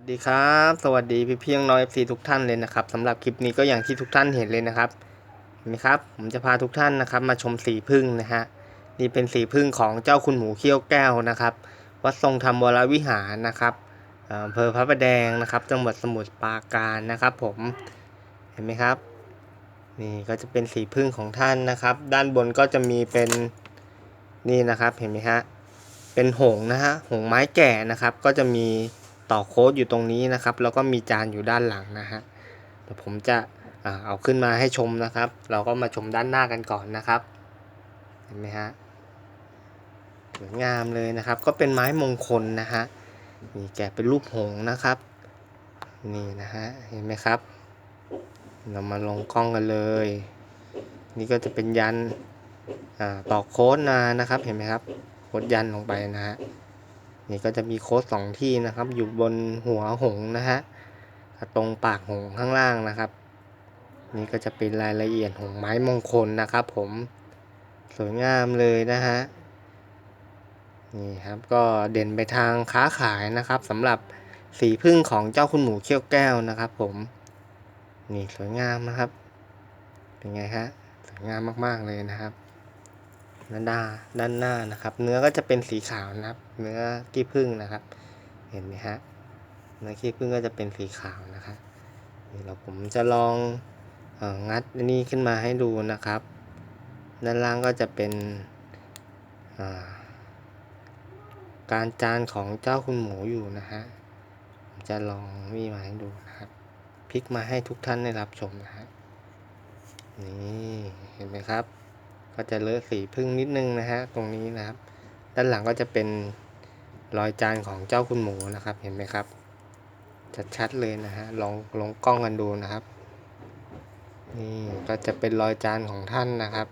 สวัสดีครับ สวัสดีพี่เพียงน้อยซีทุกท่านเลยนะครับสำหรับคลิปนี้ก็อย่างที่ทุกท่านเห็นเลยนะครับเห็นไหมครับ ผมจะพาทุกท่านนะครับ มาชมสีพึ่งนะฮะนี่เป็นสีพึ่งของเจ้าคุณหมูเขี้ยวแก้วนะครับ วัดทรงธรรมวรวิหารนะครับอำเภอพระประแดงนะครับจังหวัดสมุทรปราการนะครับ ผมเห็นไหมครับ นี่ก็จะเป็นสีพึ่งของท่านนะครับ ด้านบนก็จะมีเป็นนี่นะครับ เห็นไหมฮะเป็นหงนะฮะหงไม้แก่นะครับ ก็จะมี ต่อโค้ดอยู่ตรงนี้นะครับ แล้วก็มีจานอยู่ด้านหลังนะฮะเดี๋ยวผมจะอเอาขึ้นมาให้ชมนะครับ เราก็มาชมด้านหน้ากันก่อนนะครับ เห็นไหมฮะสวยงามเลยนะครับ ก็เป็นไม้มงคลนะฮะนี่แกะเป็นรูปหงส์นะครับ นี่นะฮะเห็นไหมครับ เรามาลงกล้องกันเลย นี่ก็จะเป็นยันต่อโค้ดนานะครับ เห็นไหมครับโค้ดยันลงไปนะฮะ นี่ก็จะมีโค้ดสองที่นะครับ อยู่บนหัวหงนะฮะตรงปากหงข้างล่างนะครับ นี่ก็จะเป็นรายละเอียดของไม้มงคลนะครับ ผมสวยงามเลยนะฮะนี่ครับก็เด่นไปทางค้าขายนะครับสำหรับสีพึ่งของเจ้าคุณหมูเขี้ยวแก้วนะครับ ผมนี่สวยงามนะครับ เป็นไงฮะสวยงามมากๆเลยนะครับ ด้านหน้าด้านหน้านะครับ เนื้อก็จะเป็นสีขาวนะครับ เนื้อขี้ผึ้งนะครับ เห็นไหมฮะเนื้อขี้ผึ้งก็จะเป็นสีขาวนะครับนี่เราผมจะลององัดนนี้ขึ้นมาให้ดูนะครับ ด้านล่างก็จะเป็นการจานของเจ้าคุณหมูอยู่นะฮะผมจะลองมีมาให้ดูนะครับพลิกมาให้ทุกท่านได้รับชมนะฮะนี่เห็นไหมครับ ก็จะเลอะสีพึ่งนิดนึงนะฮะตรงนี้นะครับ ด้านหลังก็จะเป็นรอยจานของเจ้าคุณหมูนะครับเห็นไหมครับชัดๆเลยนะฮะลองลองกล้องกันดูนะครับนี่ก็จะเป็นรอยจานของท่านนะครับ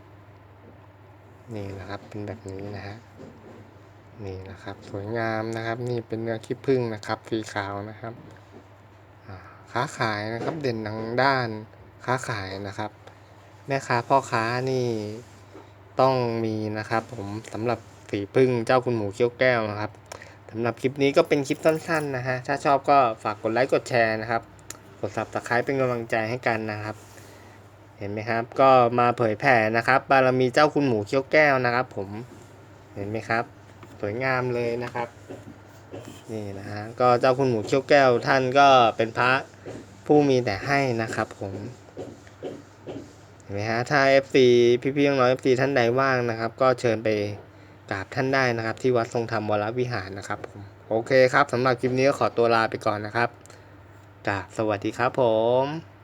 นี่นะครับเป็นแบบนี้นะฮะนี่นะครับสวยงามนะครับ นี่เป็นเนื้อขี้ผึ้งนะครับสีขาวนะครับค้าขายนะครับเด่นทางด้านค้าขายนะครับ แม่ค้าพ่อค้านี่ ต้องมีนะครับ ผมสำหรับสีพึ่งเจ้าคุณหมูเขี้ยวแก้วนะครับสำหรับคลิปนี้ก็เป็นคลิปสั้นๆนะฮะถ้าชอบก็ฝากกดไลค์กดแชร์นะครับ กด subscribe เป็นกำลังใจให้กันนะครับ เห็นไหมครับ ก็มาเผยแผ่นะครับ บารมีเจ้าคุณหมูเขี้ยวแก้วนะครับ ผมเห็นไหมครับ สวยงามเลยนะครับนี่นะฮะก็เจ้าคุณหมูเขี้ยวแก้วท่านก็เป็นพระผู้มีแต่ให้นะครับ ผม ห็นไหมฮะถ้า FC พี่ๆน้องๆ FC ท่านใดว่างนะครับ ก็เชิญไปกราบท่านได้นะครับ ที่วัดทรงธรรมวรวิหารนะครับผมโอเคครับสำหรับคลิปนี้ก็ขอตัวลาไปก่อนนะครับกราบสวัสดีครับผม